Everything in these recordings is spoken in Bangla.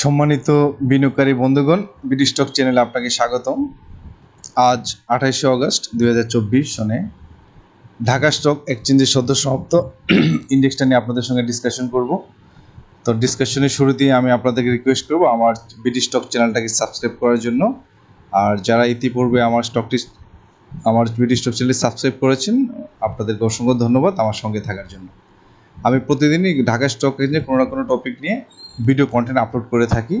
সম্মানিত বিনিয়োগকারী বন্ধুগণ বিডি স্টক চ্যানেলে আপনাকে স্বাগতম। আজ আঠাইশে অগস্ট দুই হাজার চব্বিশ সনে ঢাকা স্টক এক্সচেঞ্জের সদ্য সমাপ্ত। ইন্ডেক্সটা নিয়ে আপনাদের সঙ্গে ডিসকাশন করব। তো ডিসকাশনের শুরুতেই আমি আপনাদেরকে রিকোয়েস্ট করব আমার বিডি স্টক চ্যানেলটাকে সাবস্ক্রাইব করার জন্য। আর যারা ইতিপূর্বে আমার স্টকটি আমার বিডি স্টক চ্যানেলটি সাবস্ক্রাইব করেছেন, আপনাদেরকে অসংখ্য ধন্যবাদ আমার সঙ্গে থাকার জন্য। আমি প্রতিদিনই ঢাকা স্টক এক্সচেঞ্জে কোনো না কোনো টপিক নিয়ে ভিডিও কন্টেন্ট আপলোড করে থাকি।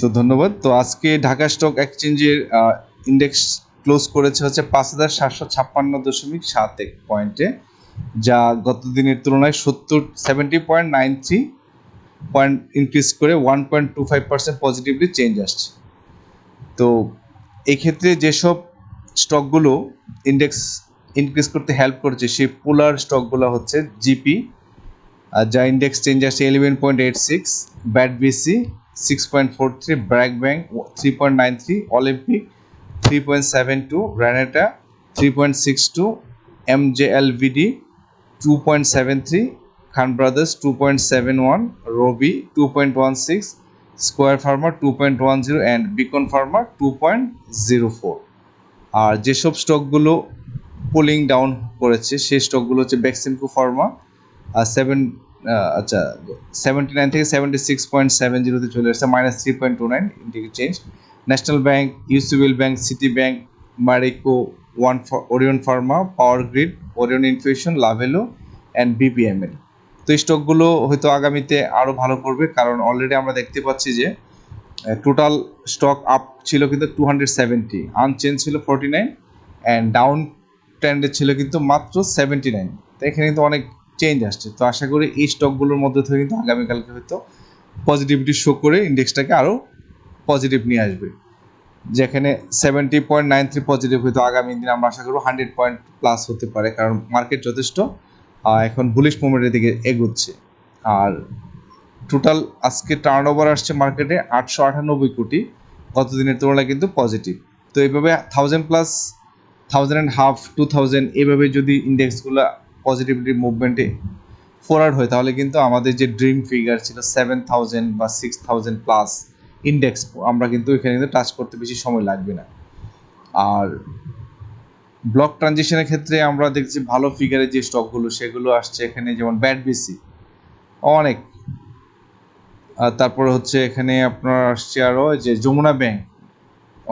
তো ধন্যবাদ। তো আজকে ঢাকা স্টক এক্সচেঞ্জের ইন্ডেক্স ক্লোজ করেছে হচ্ছে পাঁচ হাজার সাতশো ছাপ্পান্ন দশমিক সাত এক পয়েন্টে যা গত দিনের তুলনায় সত্তর seventy point nine three point increase করে one point two five percent positively change আসছে। তো এক্ষেত্রে যেসব স্টকগুলো ইন্ডেক্স ইনক্রিজ করতে হেল্প করেছে, সেই পোলার স্টকগুলো হচ্ছে জিপি আর যা ইন্ডেক্স চেঞ্জ আসছে eleven point eight six BAT BC six point four three BRAC bank three point nine three Olympic three point seven two গ্রানেটা three point six two M J L BD two point seven three Khan brothers two point seven one Robi two point one six square farmer two point one zero and Beacon farmer two point zero four আর যেসব স্টকগুলো পুলিং ডাউন করেছে, সেই স্টকগুলো হচ্ছে ব্যাক্সিমকো ফার্মা সেভেন আচ্ছা সেভেন্টি নাইন থেকে সেভেন্টি সিক্স পয়েন্ট সেভেন জিরোতে চলে এসেছে minus three point two nine indicate change national bank ইউসিবিল bank city bank Marico one Orion pharma power grid Orion infusion Lovello and BPML তো এই স্টকগুলো হয়তো আগামীতে আরও ভালো করবে, কারণ অলরেডি আমরা দেখতে পাচ্ছি যে টোটাল স্টক আপ ছিল কিন্তু টু হান্ড্রেড সেভেন্টি আনচেঞ্জ ছিল ফোরটি নাইন অ্যান্ড ডাউন ট্রেন্ডে ছিল কিন্তু মাত্র সেভেন্টি নাইন তো এখানে কিন্তু অনেক চেঞ্জ আসছে। তো আশা করি এই স্টকগুলোর মধ্যে থেকে কিন্তু আগামীকালকে হয়তো পজিটিভিটি শো করে ইন্ডেক্সটাকে আরও পজিটিভ নিয়ে আসবে। যেখানে seventy point nine three positive হয়তো আগামী দিনে আমরা আশা করব হান্ড্রেড পয়েন্ট প্লাস হতে পারে, কারণ মার্কেট যথেষ্ট এখন বুলিশ মুভমেন্টের দিকে এগোচ্ছে। আর টোটাল আজকে টার্ন ওভার আসছে মার্কেটে আটশো আটানব্বই কোটি গত দিনের তুলনায় কিন্তু পজিটিভ তো এইভাবে thousand plus thousand and half two thousand এইভাবে যদি ইন্ডেক্সগুলো পজিটিভিটি মুভমেন্টে ফরওয়ার্ড হয়, তাহলে কিন্তু আমাদের যে ড্রিম ফিগার ছিল সেভেন থাউজেন্ড বা সিক্স থাউজেন্ড প্লাস ইন্ডেক্স আমরা কিন্তু এখানে কিন্তু টাচ করতে বেশি সময় লাগবে না। আর ব্লক ট্রানজেকশনের ক্ষেত্রে আমরা দেখছি ভালো ফিগারের যে স্টকগুলো সেগুলো আসছে এখানে, যেমন ব্যাট বিসি অনেক। তারপরে হচ্ছে এখানে আপনার আসছে আরও যে যমুনা ব্যাংক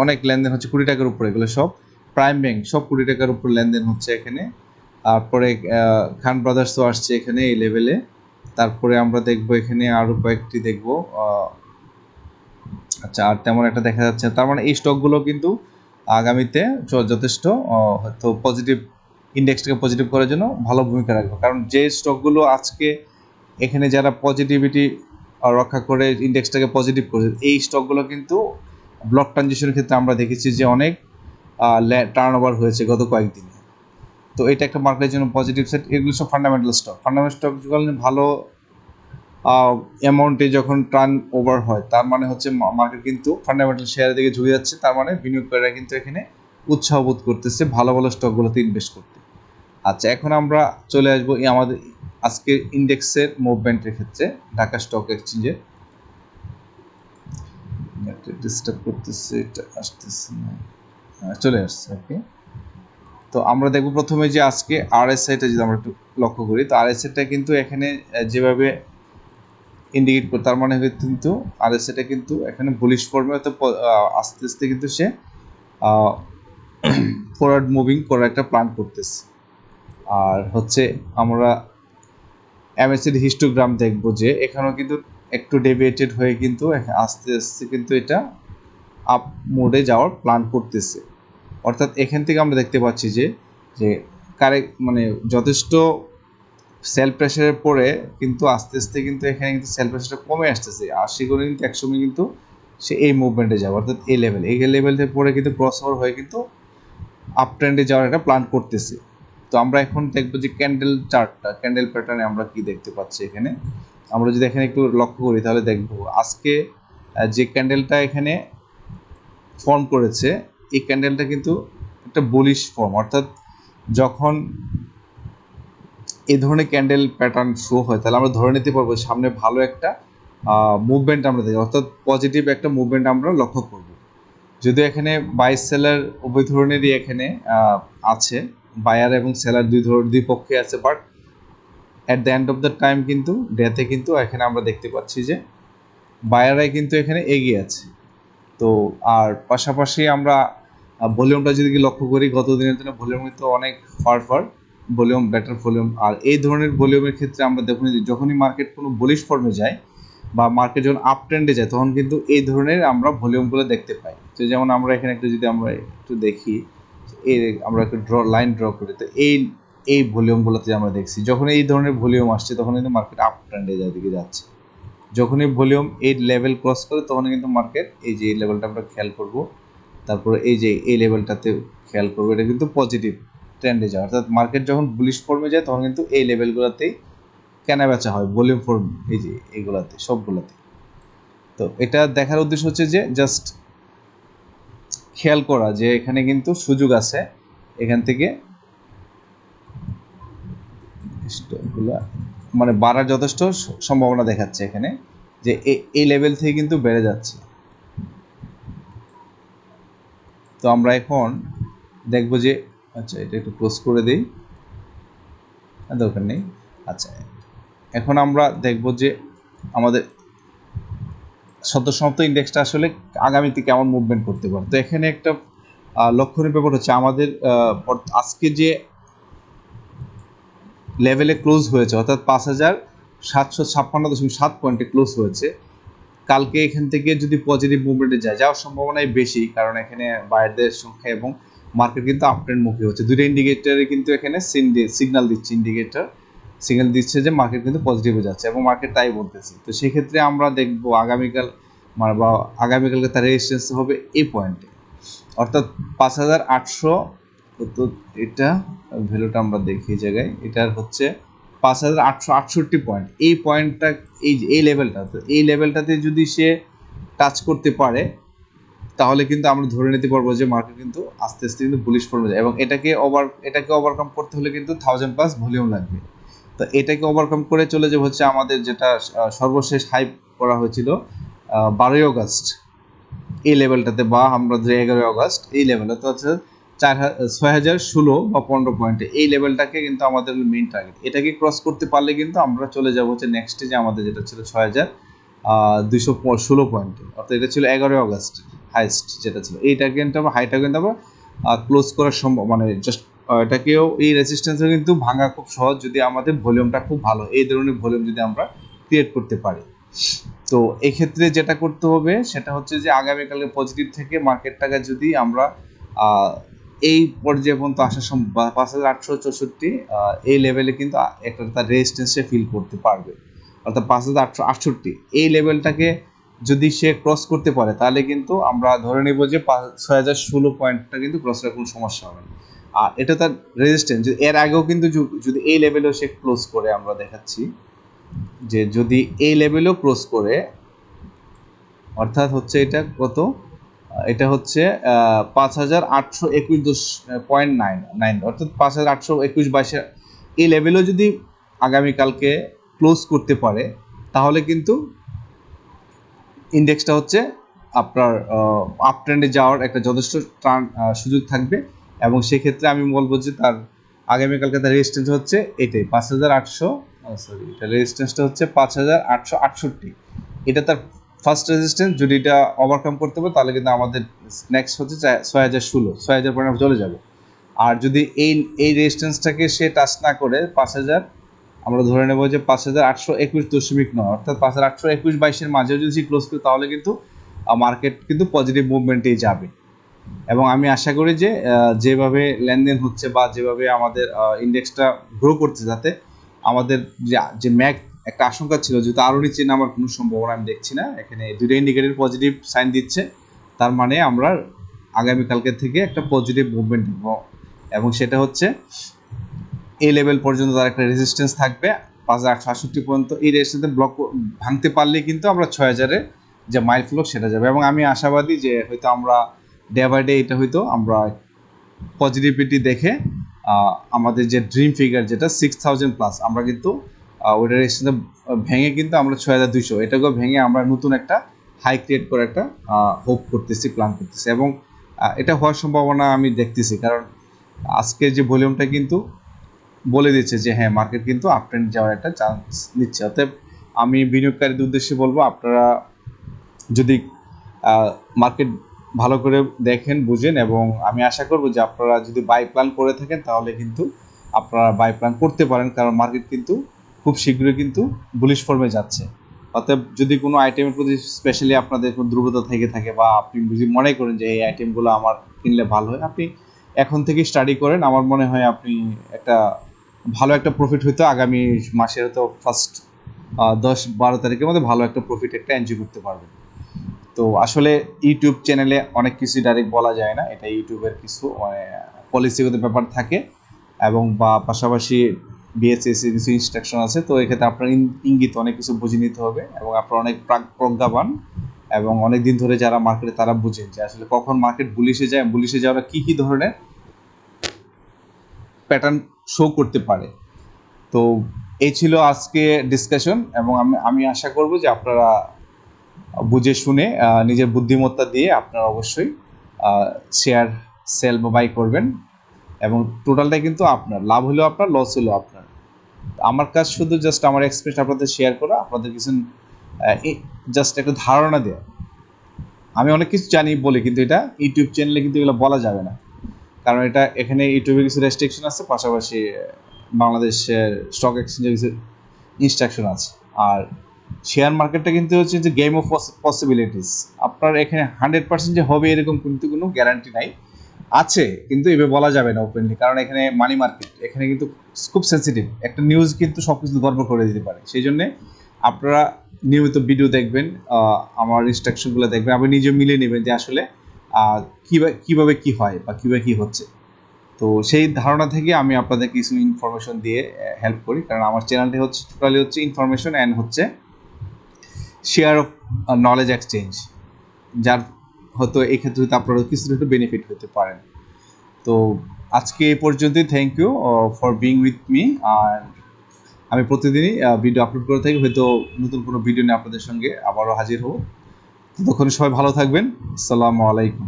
অনেক লেনদেন হচ্ছে কুড়ি টাকার উপরে এগুলো সব। প্রাইম ব্যাংক সব কুড়ি টাকার উপর লেনদেন হচ্ছে এখানে। তারপরে খান ব্রাদার্সও আসছে এখানে এই লেভেলে তারপরে আমরা দেখব এখানে আরও কয়েকটি দেখব। আচ্ছা আর তেমন একটা দেখা যাচ্ছে তার মানে এই স্টকগুলো কিন্তু আগামীতে যথেষ্ট হয়তো পজিটিভ ইন্ডেক্সটাকে পজিটিভ করার জন্য ভালো ভূমিকা রাখবে। কারণ যে স্টকগুলো আজকে এখানে যারা পজিটিভিটি রক্ষা করে ইন্ডেক্সটাকে পজিটিভ করেছে, এই স্টকগুলো কিন্তু ব্লক ট্রানজিশনের ক্ষেত্রে আমরা দেখেছি যে অনেক টার্ন ওভার হয়েছে গত কয়েকদিনে। তো এটা একটা মার্কেটের জন্য পজিটিভ সেট এগুলো সব ফান্ডামেন্টাল স্টক ফান্ডামেন্টাল স্টকগুলো ভালো অ্যামাউন্টে যখন টার্ন ওভার হয়, তার মানে হচ্ছে মার্কেট কিন্তু ফান্ডামেন্টাল শেয়ারের দিকে ঝুঁকে যাচ্ছে, তার মানে বিনিয়োগকারীরা কিন্তু এখানে উৎসাহ বোধ করতেছে ভালো ভালো স্টকগুলোতে ইনভেস্ট করতে। আচ্ছা এখন আমরা চলে আসব আমাদের আজকে ইন্ডেক্সের মুভমেন্টের ক্ষেত্রে, ঢাকা স্টক এক্সচেঞ্জের ডিস্টার্ব করতেছে, এটা আসতেছে না। চলে আসছে ওকে তো আমরা দেখব প্রথমে যে আজকে আরএসআইটা যদি আমরা একটু লক্ষ্য করি, তো আরএসআইটা কিন্তু এখানে যেভাবে ইন্ডিকেট করে, তার মানে কিন্তু আরএসআইটা কিন্তু এখানে বুলিশ ফর্মে হয়তো আস্তে আস্তে কিন্তু সে ফরওয়ার্ড মুভিং করার একটা প্ল্যান করতেছে। আর হচ্ছে আমরা এমএসির হিস্টোগ্রাম দেখব যে এখানেও কিন্তু একটু ডেভিয়েটেড হয়ে কিন্তু আস্তে আস্তে কিন্তু এটা আপ মোডে যাওয়ার প্ল্যান করতেছে। অর্থাৎ এখান থেকে আমরা দেখতে পাচ্ছি যে যে কারেক্ট মানে যথেষ্ট সেল প্রেশারের পরে কিন্তু আস্তে আস্তে কিন্তু এখানে কিন্তু সেল প্রেশারটা কমে আসতেছে। আর সেগুলো কিন্তু একসময় কিন্তু সে এই মুভমেন্টে যাবে, অর্থাৎ এই লেভেল এই লেভেল থেকে পরে কিন্তু ক্রস ওভার হয়ে কিন্তু আপ ট্রেন্ডে যাওয়ার একটা প্ল্যান করতেছে। তো আমরা এখন দেখব যে ক্যান্ডেল চার্টটা ক্যান্ডেল প্যাটার্নে আমরা কি দেখতে পাচ্ছি এখানে। আমরা যদি এখানে একটু লক্ষ্য করি, তাহলে দেখব আজকে যে ক্যান্ডেলটা এখানে ফর্ম করেছে এই ক্যান্ডেলটা কিন্তু একটা বুলিশ ফর্ম অর্থাৎ যখন এই ধরনের ক্যান্ডেল প্যাটার্ন শো হয়, তাহলে আমরা ধরে নিতে পারব সামনে ভালো একটা মুভমেন্ট আমরা দেখি, অর্থাৎ পজিটিভ একটা মুভমেন্ট আমরা লক্ষ্য করব। যদিও এখানে বাই সেলার উভয় ধরনেরই এখানে আছে বায়ার এবং সেলার দুই ধর, দুই পক্ষে আছে but at the end of the time কিন্তু ডেতে কিন্তু এখানে আমরা দেখতে পাচ্ছি যে বায়ারাই কিন্তু এখানে এগিয়ে আছে। তো, আর পাশাপাশি আমরা ভলিউমটা যদি লক্ষ্য করি, গত দিনের জন্য ভলিউম কিন্তু অনেক far far. Volume better volume. আর এই ধরনের ভলিউমের ক্ষেত্রে আমরা দেখুন যখনই মার্কেট কোনো বুলিশ ফর্মে যায় বা মার্কেট যখন আপ ট্রেন্ডে যায়, তখন কিন্তু এই ধরনের আমরা ভলিউমগুলো দেখতে পাই। তো যেমন আমরা এখানে একটু যদি আমরা একটু দেখি, এই আমরা একটু ড্র লাইন ড্র করি, তো এই এই ভলিউমগুলোতে আমরা দেখছি যখন এই ধরনের ভলিউম আসছে তখন কিন্তু মার্কেট আপ ট্রেন্ডে যায় দিকে যাচ্ছে। যখনই ভলিউম এই লেভেল ক্রস করে তখন কিন্তু মার্কেট এই যে লেভেলটা আমরা খেয়াল করব। তারপরে এই যে এই লেভেলটাতে খেয়াল করব, এটা কিন্তু পজিটিভ ট্রেন্ডে যায়। অর্থাৎ মার্কেট যখন বুলিশ ফর্মে যায়, তখন কিন্তু এই লেভেলগুলোতেই কেনা বেচা হয় ভলিউম ফর্ম এই যে এইগুলাতে, সবগুলোতে। তো এটা দেখার উদ্দেশ্য হচ্ছে যে জাস্ট খেয়াল করা যে এখানে কিন্তু সুযোগ আছে। এখান থেকে মানে বাড়ার যথেষ্ট সম্ভাবনা দেখাচ্ছে এখানে, যে এই লেভেল থেকে কিন্তু বেড়ে যাচ্ছে। তো আমরা এখন দেখব যে আচ্ছা এটা একটু ক্লোজ করে দিই। দরকার নেই। আচ্ছা এখন আমরা দেখব যে আমাদের সদ্য সমাপ্ত ইন্ডেক্সটা আসলে আগামীতে কেমন মুভমেন্ট করতে পারে। তো এখানে একটা লক্ষণীয় ব্যাপার হচ্ছে আমাদের আজকে যে লেভেলে ক্লোজ হয়েছে, অর্থাৎ পাঁচ হাজার সাতশো ছাপ্পান্ন দশমিক সাত পয়েন্টে ক্লোজ হয়েছে কালকে এখান থেকে যদি পজিটিভ মুভমেন্টে যায়, যাওয়ার সম্ভাবনাই বেশি, কারণ এখানে বায়ারদের সংখ্যা এবং মার্কেট কিন্তু আপট্রেন্ড মুখী হচ্ছে। দুটো ইন্ডিকেটরে কিন্তু এখানে সিগন্যাল দিচ্ছে ইন্ডিকেটর সিগন্যাল দিচ্ছে যে মার্কেট কিন্তু পজিটিভে যাচ্ছে এবং মার্কেট তাই বলতেছে। তো সেক্ষেত্রে আমরা দেখব আগামীকাল মানে বা আগামীকালকে তার রেজিস্ট্যান্স হবে এই পয়েন্টে অর্থাৎ পাঁচ হাজার আটশো এটা ভ্যালুটা আমরা দেখি জায়গায়। এটার হচ্ছে পাঁচ হাজার আটশো আটষট্টি পয়েন্ট এই পয়েন্টটা এই এই লেভেলটা তো এই লেভেলটাতে যদি সে টাচ করতে পারে, তাহলে কিন্তু আমরা ধরে নিতে পারব যে মার্কেট কিন্তু আস্তে আস্তে কিন্তু বুলিশ যায়। এবং এটাকে ওভার এটাকে ওভারকাম করতে হলে কিন্তু থাউজেন্ড প্লাস ভলিউম লাগবে। তো এটাকে ওভারকাম করে চলে যাবে হচ্ছে আমাদের যেটা সর্বশেষ হাইপ করা হয়েছিল বারোই আগস্ট। এই লেভেলটাতে বা আমরা যে এগারোই আগস্ট, এই লেভেলটাতে হচ্ছে চার ছয় হাজার ষোলো বা পনেরো পয়েন্টে এই লেভেলটাকে কিন্তু আমাদের মেইন টার্গেট এটাকে ক্রস করতে পারলে কিন্তু আমরা চলে যাব হচ্ছে নেক্সট যে আমাদের যেটা ছিল ছয় হাজার দুইশো ষোলো পয়েন্টে অর্থাৎ এটা ছিল এগারোই আগস্ট হাইস্ট যেটা ছিল। এইটাকে কিন্তু আমরা হাইটা কিন্তু আমরা ক্লোজ করার সম্ভব মানে জাস্ট এটাকেও এই রেসিস্ট্যান্সও কিন্তু ভাঙা খুব সহজ যদি আমাদের ভলিউমটা খুব ভালো এই ধরনের ভলিউম যদি আমরা ক্রিয়েট করতে পারি। তো এক্ষেত্রে যেটা করতে হবে সেটা হচ্ছে যে আগামীকালকে পজিটিভ থেকে মার্কেটটাকে যদি আমরা এই পর্যায়ে পর্যন্ত আসা পাঁচ হাজার আটশো চৌষট্টি এই লেভেলে কিন্তু একটা তার রেজিস্ট্যান্সে ফিল করতে পারবে। অর্থাৎ পাঁচ হাজার আটশো আটষট্টি, এই লেভেলটাকে যদি সে ক্রস করতে পারে, তাহলে কিন্তু আমরা ধরে নেব যে ছয় হাজার ষোলো পয়েন্টটা কিন্তু ক্রস করার কোনো সমস্যা হবে না। আর এটা তার রেজিস্ট্যান্স এর আগেও কিন্তু যদি এই লেভেলেও সে ক্লোজ করে, আমরা দেখাচ্ছি যে যদি এই লেভেলেও ক্লোজ করে, অর্থাৎ হচ্ছে এটা কত? এটা হচ্ছে পাঁচ হাজার আটশো একুশ দশ পয়েন্ট নাইন নাইন অর্থাৎ পাঁচ হাজার আটশো একুশ বাইশে এই লেভেলেও যদি আগামীকালকে ক্লোজ করতে পারে, তাহলে কিন্তু ইন্ডেক্সটা হচ্ছে আপনার আপ ট্রেন্ডে যাওয়ার একটা যথেষ্ট টার্ন সুযোগ থাকবে। এবং সেক্ষেত্রে আমি বলব যে তার আগামীকালকে তার রেজিস্ট্যান্স হচ্ছে এটাই, পাঁচ হাজার আটশো সরি এটা রেজিস্ট্যান্সটা হচ্ছে পাঁচ হাজার আটশো আটষট্টি। এটা তার ফার্স্ট রেজিস্ট্যান্স যদি এটা ওভারকাম করতে পারে, তাহলে কিন্তু আমাদের নেক্সট হচ্ছে ছয় হাজার ষোলো, ছয় হাজার পয়েন্ট চলে যাবে। আর যদি এই এই রেজিস্ট্যান্সটাকে সে টাচ না করে, পাঁচ হাজার, আমরা ধরে নেব যে পাঁচ হাজার আটশো একুশ দশমিক নয়, অর্থাৎ পাঁচ হাজার আটশো একুশ বাইশের মাঝেও যদি সে ক্লোজ করে, তাহলে কিন্তু মার্কেট কিন্তু পজিটিভ মুভমেন্টেই যাবে। এবং আমি আশা করি যে যেভাবে লেনদেন হচ্ছে বা যেভাবে আমাদের ইন্ডেক্সটা গ্রো করছে, যাতে আমাদের যে ম্যাক একটা আশঙ্কা ছিল যেহেতু আরও নিচে নামার কোনো সম্ভাবনা আমি দেখছি না। এখানে দুটো ইন্ডিকেটর পজিটিভ সাইন দিচ্ছে। তার মানে আমরা আগামীকালকে থেকে একটা পজিটিভ মুভমেন্ট দেখব এবং সেটা হচ্ছে এই লেভেল পর্যন্ত তার একটা রেজিস্ট্যান্স থাকবে। পাঁচ হাজার আটশো আটষট্টি পর্যন্ত এই রেজিস্ট্যান্স ব্লক ভাঙতে পারলে কিন্তু আমরা ছয় হাজারে যে মাইল ফ্লো সেটা যাবে। এবং আমি আশাবাদী যে হয়তো আমরা ডে বাই ডে এটা হয়তো আমরা পজিটিভিটি দেখে আমাদের যে ড্রিম ফিগার যেটা সিক্স থাউজেন্ড প্লাস আমরা কিন্তু ওইটার এক্সচেঞ্জ ভেঙে কিন্তু আমরা ছয় হাজার দুইশো, এটাকেও ভেঙে আমরা নতুন একটা হাই ক্রিয়েট করে একটা হোপ করতেছি প্ল্যান করতেছি এবং এটা হওয়ার সম্ভাবনা আমি দেখতেছি কারণ আজকের যে ভলিউমটা কিন্তু বলে দিচ্ছে যে হ্যাঁ মার্কেট কিন্তু আপ যাওয়ার একটা চান্স নিচ্ছে। অতএব আমি বিনিয়োগকারীদের উদ্দেশ্যে বলব, আপনারা যদি মার্কেট ভালো করে দেখেন, বুঝেন এবং আমি আশা করব যে আপনারা যদি বাই প্ল্যান করে থাকেন তাহলে কিন্তু আপনারা বাই প্ল্যান করতে পারেন কারণ মার্কেট কিন্তু খুব শীঘ্রই কিন্তু বুলিশ ফর্মে যাচ্ছে। অতএব যদি কোনো আইটেমের প্রতি স্পেশালি আপনাদের কোনো দুর্বলতা থেকে থাকে বা আপনি যদি মনে করেন যে এই আইটেমগুলো আমার কিনলে ভালো হয়, আপনি এখন থেকে স্টাডি করেন। আমার মনে হয় আপনি একটা ভালো একটা প্রফিট হয়তো আগামী মাসের হয়তো ফার্স্ট দশ বারো তারিখের মধ্যে ভালো একটা প্রফিট একটা এনজয় করতে পারবেন। তো আসলে ইউটিউব চ্যানেলে অনেক কিছু ডাইরেক্ট বলা যায় না। এটা ইউটিউবের কিছু মানে পলিসিগত ব্যাপার থাকে এবং বা পাশাপাশি বিএসএসি কিছু ইনস্ট্রাকশন আছে, তো এক্ষেত্রে আপনার ইঙ্গিত অনেক কিছু বুঝে নিতে হবে এবং আপনার অনেক প্রজ্ঞাবান এবং অনেক দিন ধরে যারা মার্কেটে তারা বুঝে যে আসলে কখন মার্কেট বুলিশে যায় বুলিশে যাওয়ার কি কি ধরনের প্যাটার্ন শো করতে পারে। তো এই ছিল আজকে ডিসকাশন এবং আমি আমি আশা করব যে আপনারা বুঝে শুনে নিজের বুদ্ধিমত্তা দিয়ে আপনারা অবশ্যই শেয়ার সেল বা বাই করবেন এবং টোটালটা কিন্তু আপনার, লাভ হলেও আপনার লস হলেও আপনার। আমার কাজ শুধু জাস্ট আমার এক্সপিরিয়েন্স আপনাদের শেয়ার করা, আপনাদের কিছু জাস্ট একটা ধারণা দেওয়া আমি অনেক কিছু জানি, বলি, কিন্তু এটা ইউটিউব চ্যানেলে কিন্তু এগুলো বলা যাবে না। কারণ এটা এখানে ইউটিউবে কিছু রেস্ট্রিকশন আছে, পাশাপাশি বাংলাদেশের স্টক এক্সচেঞ্জের কিছু ইনস্ট্রাকশন আছে। আর শেয়ার মার্কেটটা কিন্তু হচ্ছে যে গেম অফ পসিবিলিটিস আপনার এখানে হান্ড্রেড পার্সেন্ট যে হবে এরকম কিন্তু কোনো গ্যারান্টি নাই। আছে, কিন্তু এভাবে বলা যাবে না ওপেনলি কারণ এখানে মানি মার্কেট এখানে কিন্তু খুব সেন্সিটিভ একটা নিউজ কিন্তু সব কিছু গর্ব করে দিতে পারে। সেই জন্যে আপনারা নিয়মিত ভিডিও দেখবেন আমার ইনস্ট্রাকশনগুলো দেখবেন। আপনি নিজে মিলিয়ে নেবেন যে আসলে কীভাবে কী হয় বা কীভাবে কী হচ্ছে। তো সেই ধারণা থেকে আমি আপনাদের কিছু ইনফরমেশন দিয়ে হেল্প করি। কারণ আমার চ্যানেলটি হচ্ছে টোটালি হচ্ছে ইনফরমেশন অ্যান্ড হচ্ছে শেয়ার অফ নলেজ এক্সচেঞ্জ যার হয়তো এক্ষেত্রে হয়তো আপনারা কিছুটা একটু বেনিফিট হতে পারেন। তো আজকে এ পর্যন্তই thank you for being with me আর আমি প্রতিদিনই ভিডিও আপলোড করে থাকি। হয়তো নতুন কোনো ভিডিও নিয়ে আপনাদের সঙ্গে আবারও হাজির হব। ততক্ষণ সবাই ভালো থাকবেন। আসসালামু আলাইকুম।